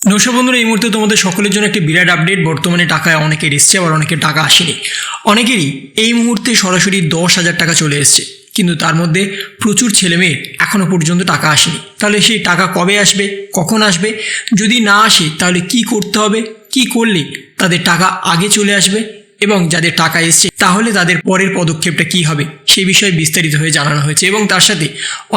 নমস্কার বন্ধুরা, এই মুহূর্তে তোমাদের সকলের জন্য একটি বিরাট আপডেট বর্তমানে টাকায় অনেকের এসছে, আবার অনেকের টাকা আসেনি। অনেকেরই এই মুহূর্তে সরাসরি দশ হাজার টাকা চলে এসছে, কিন্তু তার মধ্যে প্রচুর ছেলেমেয়ের এখনও পর্যন্ত টাকা আসেনি। তাহলে সেই টাকা কবে আসবে, কখন আসবে? যদি না আসে, তাহলে কি করতে হবে, কি করলে তাদের টাকা আগে চলে আসবে এবং যাদের টাকা এসছে, তাহলে তাদের পরের পদক্ষেপটা কি হবে, সে বিষয়ে বিস্তারিত হয়ে জানানো হয়েছে। এবং তার সাথে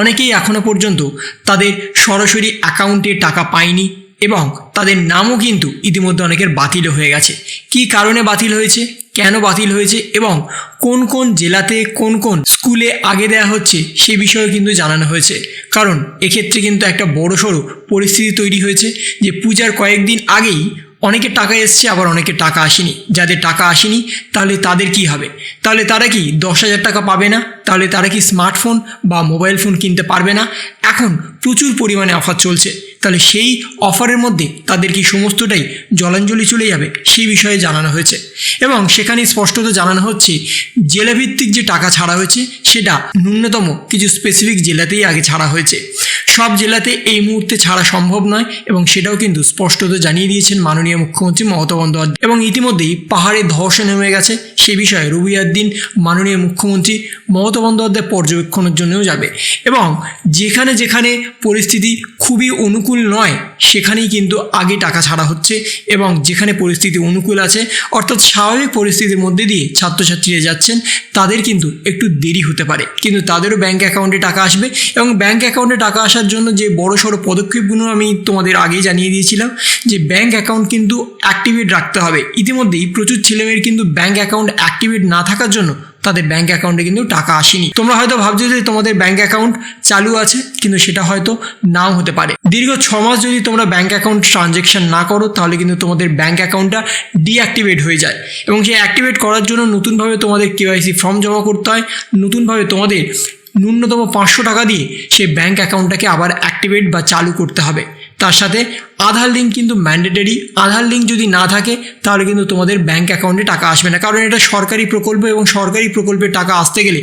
অনেকেই এখনও পর্যন্ত তাদের সরাসরি অ্যাকাউন্টে টাকা পায়নি এবং তাদের নামও কিন্তু ইতিমধ্যে অনেকের বাতিল হয়ে গেছে। কি কারণে বাতিল হয়েছে? কেন বাতিল হয়েছে? এবং কোন কোন জেলাতে কোন কোন স্কুলে আগে দেওয়া হচ্ছে সে বিষয়ে কিন্তু জানানো হয়েছে। কারণ এক্ষেত্রে কিন্তু একটা বড় সড়ো পরিস্থিতি তৈরি হয়েছে যে পূজার কয়েকদিন আগেই অনেকে টাকা এসছে, আবার অনেকে টাকা আসেনি। যাদের টাকা আসেনি, তাহলে তাদের কি হবে? তাহলে তারা কি দশ হাজার টাকা পাবে না? তাহলে তারা কি স্মার্টফোন বা মোবাইল ফোন কিনতে পারবে না? এখন প্রচুর পরিমাণে অফার চলছে। তাহলে সেই অফারের মধ্যে তাদের কি সমস্তটাই জলাঞ্জলি চলে যাবে সেই বিষয়ে জানানো হয়েছে। এবং সেখানে স্পষ্টত জানানো হচ্ছে, জেলাভিত্তিক যে টাকা ছাড়া হয়েছে, সেটা ন্যূনতম কিছু স্পেসিফিক জেলাতেই আগে ছাড়া হয়েছে। সব জেলাতে এই মুহূর্তে ছাড়া সম্ভব নয় এবং সেটাও কিন্তু স্পষ্টত জানিয়ে দিয়েছেন মাননীয় মুখ্যমন্ত্রী মমতা বন্দ্যোপাধ্যায়। এবং ইতিমধ্যেই পাহাড়ে ধসে নেমে গেছে। সে বিষয়ে রবিবার দিন মাননীয় মুখ্যমন্ত্রী মমতা বন্দ্যোপাধ্যায় পর্যবেক্ষণের জন্যও যাবে। এবং যেখানে যেখানে পরিস্থিতি খুবই অনুকূল নয়, সেখানেই কিন্তু আগে টাকা ছাড়া হচ্ছে এবং যেখানে পরিস্থিতি অনুকূল আছে, অর্থাৎ স্বাভাবিক পরিস্থিতির মধ্যে দিয়ে ছাত্রছাত্রীরা যাচ্ছেন, তাদের কিন্তু একটু দেরি হতে পারে। কিন্তু তাদেরও ব্যাঙ্ক অ্যাকাউন্টে টাকা আসবে এবং ব্যাঙ্ক অ্যাকাউন্টে টাকা আসার জন্য যে বড় সড়ো পদক্ষেপগুলো আমি তোমাদের আগেই জানিয়ে দিয়েছিলাম, যে ব্যাঙ্ক অ্যাকাউন্ট কিন্তু অ্যাক্টিভেট রাখতে হবে। ইতিমধ্যেই প্রচুর ছেলেমেয়ের কিন্তু ব্যাঙ্ক অ্যাকাউন্ট অ্যাক্টিভেট না থাকার জন্য তাদের ব্যাঙ্ক অ্যাকাউন্টে কিন্তু টাকা আসেনি। তোমরা হয়তো ভাবছ যে তোমাদের ব্যাঙ্ক অ্যাকাউন্ট চালু আছে, কিন্তু সেটা হয়তো নাও হতে পারে। দীর্ঘ ছ মাস যদি তোমরা ব্যাঙ্ক অ্যাকাউন্ট ট্রানজেকশন না করো, তাহলে কিন্তু তোমাদের ব্যাঙ্ক অ্যাকাউন্টটা ডিঅ্যাক্টিভেট হয়ে যায়। এবং সেই অ্যাক্টিভেট করার জন্য নতুনভাবে তোমাদের কেওয়াইসি ফর্ম জমা করতে হয়। নতুনভাবে তোমাদের ন্যূনতম পাঁচশো টাকা দিয়ে সেই ব্যাঙ্ক অ্যাকাউন্টটাকে আবার অ্যাক্টিভেট বা চালু করতে হবে। তার সাথে আধার লিঙ্ক কিন্তু ম্যান্ডেটরি আধার লিঙ্ক যদি না থাকে, তাহলে কিন্তু তোমাদের ব্যাংক অ্যাকাউন্টে টাকা আসবে না। কারণ এটা সরকারি প্রকল্প এবং সরকারি প্রকল্পের টাকা আসতে গেলে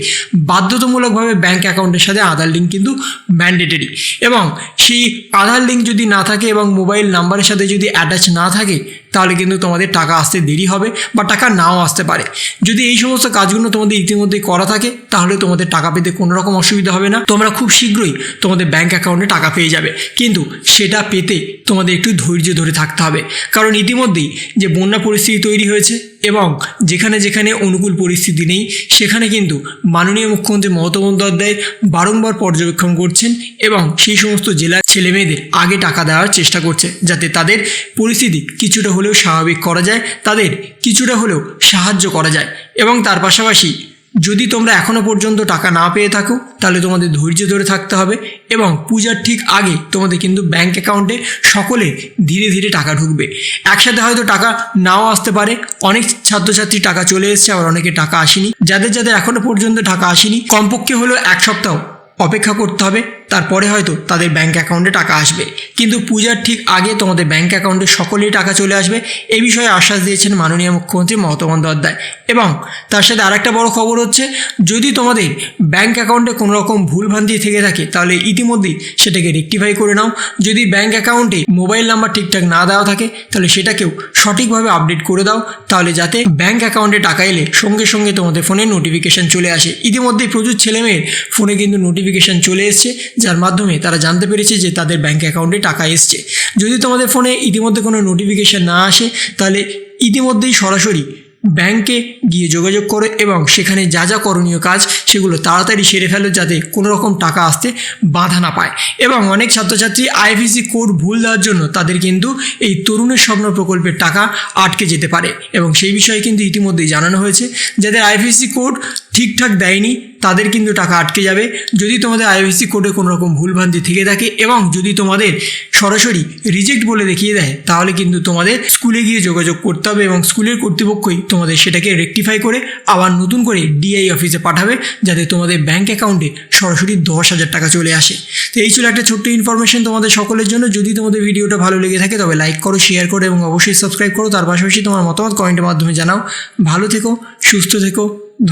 বাধ্যতামূলকভাবে ব্যাংক অ্যাকাউন্টের সাথে আধার লিঙ্ক কিন্তু ম্যান্ডেটরি এবং সেই আধার লিঙ্ক যদি না থাকে এবং মোবাইল নাম্বারের সাথে যদি অ্যাটাচ না থাকে, তাহলে কিন্তু তোমাদের টাকা আসতে দেরি হবে বা টাকা নাও আসতে পারে। যদি এই সমস্ত কাজগুলো তোমাদের ইতিমধ্যে করা থাকে, তাহলে তোমাদের টাকা পেতে কোনো রকম অসুবিধা হবে না। তোমরা খুব শীঘ্রই তোমাদের ব্যাংক অ্যাকাউন্টে টাকা পেয়ে যাবে। কিন্তু সেটা পেতে তোমাদের একটু ধৈর্য ধরে থাকতে হবে। কারণ ইতিমধ্যেই যে বন্যা পরিস্থিতি তৈরি হয়েছে এবং যেখানে যেখানে অনুকূল পরিস্থিতি নেই, সেখানে কিন্তু মাননীয় মুখ্যমন্ত্রী মমতা বন্দ্যোপাধ্যায় বারংবার পর্যবেক্ষণ করছেন এবং সেই সমস্ত জেলার ছেলেমেয়েদের আগে টাকা দেওয়ার চেষ্টা করছে যাতে তাদের পরিস্থিতি কিছুটা হলেও স্বাভাবিক করা যায়, তাদের কিছুটা হলেও সাহায্য করা যায় এবং তার পাশাপাশি যদি তোমরা এখনও পর্যন্ত টাকা না পেয়ে থাকো, তাহলে তোমাদের ধৈর্য ধরে থাকতে হবে এবং পূজার ঠিক আগে তোমাদের কিন্তু ব্যাঙ্ক অ্যাকাউন্টে সকলে ধীরে ধীরে টাকা ঢুকবে। একসাথে হয়তো টাকা নাও আসতে পারে, অনেক ছাত্রছাত্রী টাকা চলে এসছে, আবার অনেকে টাকা আসেনি। যাদের যাদের এখনও পর্যন্ত টাকা আসেনি, কমপক্ষে হলো এক সপ্তাহ অপেক্ষা করতে হবে। তারপরে হয়তো তাদের ব্যাঙ্ক অ্যাকাউন্টে টাকা আসবে। কিন্তু পূজার ঠিক আগে তোমাদের ব্যাঙ্ক অ্যাকাউন্টে সকলেই টাকা চলে আসবে। এ বিষয়ে আশ্বাস দিয়েছেন মাননীয় মুখ্যমন্ত্রী মমতা বন্দ্যোপাধ্যায়। এবং তার সাথে আরেকটা বড় খবর হচ্ছে, যদি তোমাদের ব্যাঙ্ক অ্যাকাউন্টে কোনো রকম ভুলভ্রান্তি থেকে থাকে, তাহলে ইতিমধ্যেই সেটাকে রেক্টিফাই করে নাও। যদি ব্যাঙ্ক অ্যাকাউন্টে মোবাইল নাম্বার ঠিকঠাক না দেওয়া থাকে, তাহলে সেটাকেও সঠিকভাবে আপডেট করে দাও। তাহলে যাতে ব্যাঙ্ক অ্যাকাউন্টে টাকা এলে সঙ্গে সঙ্গে তোমাদের ফোনে নোটিফিকেশান চলে আসে। ইতিমধ্যেই প্রচুর ছেলেমেয়ের ফোনে কিন্তু নোটিফিকেশান চলে এসছে। যার মাধ্যমে তারা জানতে পেরেছে যে তাদের ব্যাঙ্ক অ্যাকাউন্টে টাকা এসছে। যদি তোমাদের ফোনে ইতিমধ্যে কোনো নোটিফিকেশান না আসে, তাহলে ইতিমধ্যেই সরাসরি ব্যাংকে গিয়ে যোগাযোগ করো এবং সেখানে যা যা করণীয় কাজ, সেগুলো তাড়াতাড়ি সেরে ফেলো যাতে কোনো রকম টাকা আসতে বাধা না পায়। এবং অনেক ছাত্রছাত্রী আইভিসি কোড ভুল দেওয়ার জন্য তাদের কিন্তু এই তরুণের স্বপ্ন প্রকল্পের টাকা আটকে যেতে পারে। এবং সেই বিষয়ে কিন্তু ইতিমধ্যেই জানানো হয়েছে। যাদের আইভিসি কোড ঠিকঠাক দেয়নি, তাদের কিন্তু টাকা আটকে যাবে। যদি তোমাদের আইভিসি কোডে কোনো রকম ভুলভ্রান্তি থেকে থাকে এবং যদি তোমাদের সরাসরি রিজেক্ট বলে দেখিয়ে দেয়, তাহলে কিন্তু তোমাদের স্কুলে গিয়ে যোগাযোগ করতে হবে এবং স্কুলের কর্তৃপক্ষই তোমাদের সেটাকে রেকটিফাই করে আবার নতুন করে ডিআই অফিসে পাঠাবে, যাতে তোমাদের ব্যাংক অ্যাকাউন্টে সরাসরি দশ হাজার টাকা চলে আসে। তো এই ছিল একটা ছোট্ট ইনফরমেশন তোমাদের সকলের জন্য। যদি তোমাদের ভিডিওটা ভালো লেগে থাকে, তবে লাইক করো শেয়ার করো এবং অবশ্যই সাবস্ক্রাইব করো। তার পাশাপাশি তোমার মতামত কমেন্টের মাধ্যমে জানাও। ভালো থেকো, সুস্থ থেকো,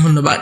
ধন্যবাদ।